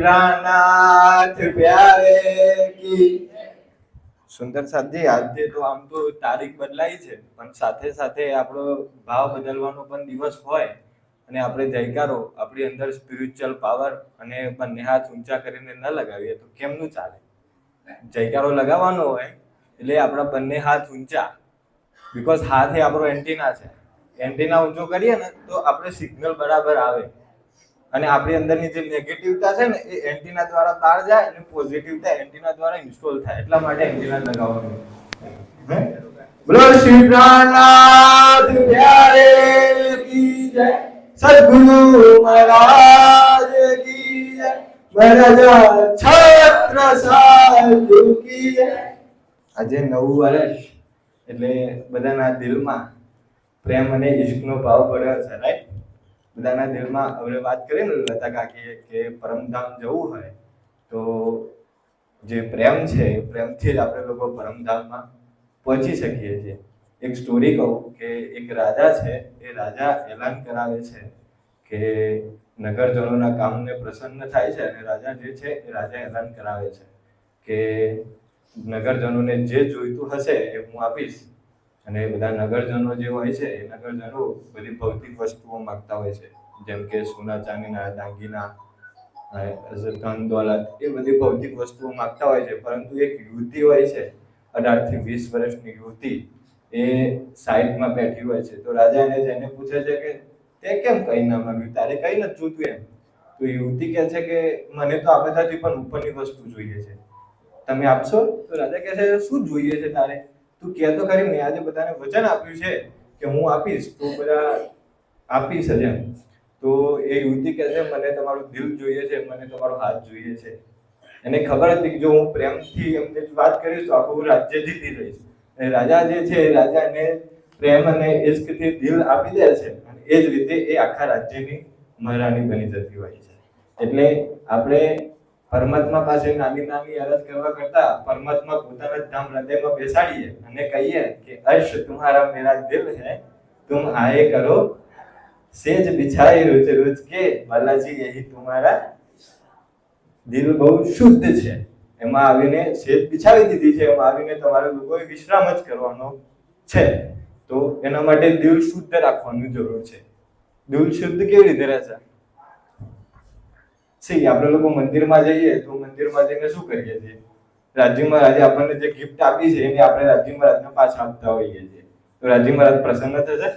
પ્રાણનાથ પ્યારે કી. સુંદર સાધ્ય આજે તો આમ તો તારીખ બદલાઈ છે, પણ સાથે સાથે આપણો ભાવ બદલવાનો પણ દિવસ હોય અને આપણે જયકારો, આપણી અંદર સ્પિરિચ્યુઅલ પાવર અને બંને હાથ ઊંચા કરીને ન લગાવીએ તો કેમનું ચાલે? જયકારો લગાવવાનો હોય એટલે આપણા બંને હાથ ઊંચા. બીકોઝ હાથ એ આપણો એન્ટીના છે. એન્ટીના ઊંચો કરીએ ને તો આપણે સિગ્નલ બરાબર આવે. અને આપણી અંદરની જે નેગેટિવતા છે ને, એ એન્ટીના દ્વારા બહાર જાય અને પોઝિટિવતા એન્ટીના દ્વારા ઇન્સ્ટોલ થાય. એટલા માટે એન્ટીના લગાવવાનું. બોલો, શ્રી પ્રાણનાથ પ્યારે કી જય? સદગુરુ મહારાજ કી જય? મહારાજ છત્ર સાધુ કી જય? આજે નવું વર્ષ, એટલે બધાના દિલમાં પ્રેમ અને ઈશ્કનો ભાવ પડ્યો છે રાઈટ બધાના દિલમાં હવે વાત કરીએ ને લતા કાકીએ કે પરમધામ જવું હોય, તો જે પ્રેમ છે એ પ્રેમથી જ આપણે લોકો પરમધામમાં પહોંચી શકીએ છીએ. એક સ્ટોરી કહું કે એક રાજા છે, એ રાજા એલાન કરાવે છે કે નગરજનોના કામને પ્રસન્ન થાય છે અને રાજા જે છે એ રાજા એલાન કરાવે છે કે નગરજનોને જે જોઈતું હશે એ હું આપીશ. અને બધા નગરજનો જે હોય છે, એ નગરજનો બધી ભૌતિક વસ્તુઓ માગતા હોય છે. જેમ કે સોના, ચાંદીના, દાગીના ધન, દોલત, એ બધી ભૌતિક વસ્તુઓ માગતા હોય છે. પરંતુ એક યુવતી હોય છે અઢારથી વીસ વર્ષની યુવતી, એ સાઈડમાં બેઠી હોય છે. તો રાજા એને જઈને પૂછે છે કે, તે કેમ કઈ ના માંગ્યું? તારે કઈ નથી જોતું એમ? તો યુવતી કહે છે કે, મને તો આ બધાથી પણ ઉપરની વસ્તુ જોઈએ છે. તમે આપશો? તો રાજા કહે છે, શું જોઈએ છે તારે? તું કહે તો ખરી, મેં આજે બધાને વચન આપ્યું છે કે હું આપીશ, તો બધા આપીશ જ એમ. તો એ યુવતી કહે છે, મને તમારું દિલ જોઈએ છે, મને તમારો હાથ જોઈએ છે. એને ખબર હતી કે જો હું પ્રેમથી એમને વાત કરીશ તો આખું રાજ્ય જીતી લઈશ. અને રાજા જે છે, એ રાજાને પ્રેમ અને ઇશ્કથી દિલ આપી દે છે અને એ જ રીતે એ આખા રાજ્યની મહારાણી બની જતી હોય છે. એટલે આપણે પરમાત્મા પાસે નાની નાની અરજ કરવા કરતા પરમાત્મા પોતાના ધામ હૃદયમાં બેસાડીએ અને કહીએ કે અર્શ તુમ્હારા મેરા દિલ હે, તુમ આયે કરો. સેજ બિછાઈ રોજ રોજ કે, બાલાજી, યહી તુમ્હારા દિલ બહુ શુદ્ધ છે. એમાં આવીને સેજ બિછાવી દીધી છે. એમાં આવીને તમારે લોકોએ વિશ્રામ જ કરવાનો છે. તો એના માટે દિલ શુદ્ધ રાખવાની જરૂર છે. દિલ શુદ્ધ કેવી રીતે રહેશે? સી, આપણે લોકો મંદિરમાં જઈએ તો મંદિરમાં જઈને શું કરીએ છીએ? રાજી મહારાજે આપણને જે ગિફ્ટ આપી છે, એને આપણે રાજી મહારાજને પાછા આપતા હોઈએ છીએ. તો રાજી મહારાજ પ્રસન્ન થશે?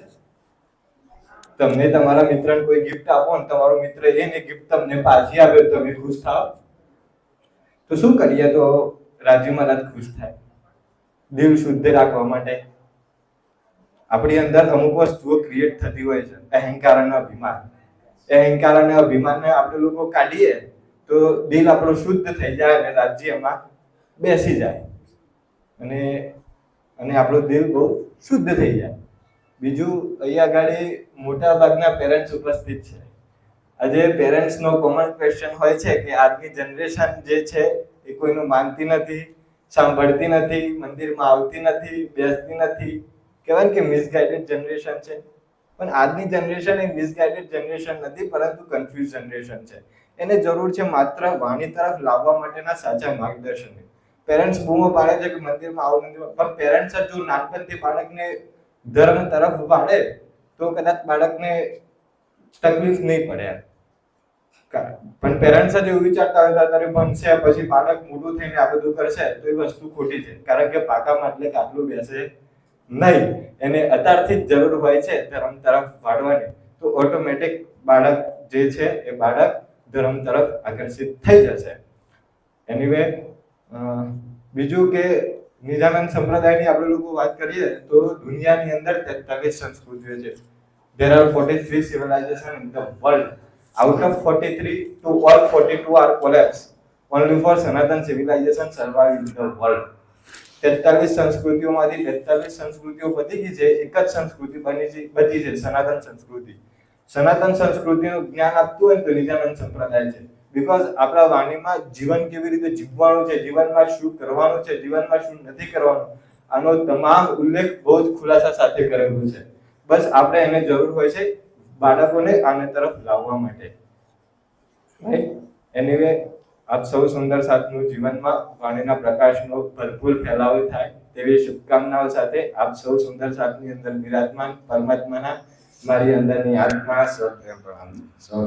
તમને તમારા મિત્રને કોઈ ગિફ્ટ આપો ને તમારો મિત્ર એને ગિફ્ટ તમને પાછી આપે તો તમે ખુશ થાવ તો શું કરીએ? તો રાજ્ય મહારાજ ખુશ થાય. દિલ શુદ્ધ રાખવા માટે. આપણી અંદર અમુક વસ્તુઓ ક્રિએટ થતી હોય છે. અહંકાર અને અભિમાન. અહંકાર અને અભિમાનને આપણે લોકો કાઢીએ, તો દિલ આપણું શુદ્ધ થઈ જાય અને રાજ્ય એમાં બેસી જાય. અને અને આપણું દિલ બહુ શુદ્ધ થઈ જાય. બીજું અહીંયા આગળ મોટા ભાગના પેરેન્ટ્સ ઉપસ્થિત છે. આજે પેરેન્ટ્સનો કોમન ક્વેશ્ચન હોય છે કે આજની જનરેશન જે છે એ કોઈનું માનતી નથી, સાંભળતી નથી, મંદિરમાં આવતી નથી, બેસતી નથી. કહેવાય કે મિસગાઈડેડ જનરેશન છે. પણ આજની જનરેશન એ મિસગાઈડેડ જનરેશન નથી, પરંતુ કન્ફ્યુઝ જનરેશન છે. એને જરૂર છે માત્ર વાણી તરફ લાવવા માટેના સાચા માર્ગદર્શનની. પેરેન્ટ્સ બૂમો પાડે છે કે મંદિરમાં આવું મંદિરમાં, પણ પેરેન્ટ્સ જ જો નાનપણથી બાળકને ધર્મ તરફ વાળે, તો કદાચ બાળકને તકલીફ નહીં પડે પણ પેરેન્ટ્સ જ એવું વિચારતા હોય અત્યારે ભણશે પછી બાળક મોટું થઈને આ બધું કરશે, તો એ વસ્તુ ખોટી છે. કારણ કે પાકામાં એટલે આટલું બેસે નહીં. એને અત્યારથી જ જરૂર હોય છે ધર્મ તરફ વાળવાની. તો ઓટોમેટિક બાળક જે છે એ બાળક ધર્મ તરફ આકર્ષિત થઈ જશે. એનીવે બીજું કે નિજાનંદ સંપ્રદાયની આપણે લોકો વાત કરીએ તો દુનિયાની અંદર તેતાલીસ સંસ્કૃતિઓ છે. There are 43 the in the world. Out of 43 to all 42 are collapsed. Only for sanatan civilization survive in the world. તેતાલીસ સંસ્કૃતિઓમાંથી તેતાલીસ સંસ્કૃતિઓ પતી ગઈ છે, એક જ સંસ્કૃતિ બની છે બચી છે, સનાતન સંસ્કૃતિ. સનાતન સંસ્કૃતિનું જ્ઞાન આપતું હોય તો નિજાનંદ સંપ્રદાય છે. બીકોઝ આપણા વાણીમાં જીવન કેવી રીતે જીવવાનું છે જીવનમાં શું કરવાનું છે જીવનમાં શું નથી કરવાનું, આનો તમામ ઉલ્લેખ બહુ જ ખુલાસા સાથે કરેલો છે. બસ આપણે એને જરૂર હોય છે બાળકોને આને તરફ લાવવા માટે. રાઈટ એનીવે આપ સૌ સુંદર સાથનું જીવનમાં વાણીના પ્રકાશનો ભરપૂર ફેલાવો થાય તેવી શુભકામનાઓ સાથે આપ સૌ સુંદર સાથની અંદર બિરાજમાન પરમાત્માના મારી અંદરની આત્મા સૌ પ્રણામ. સૌ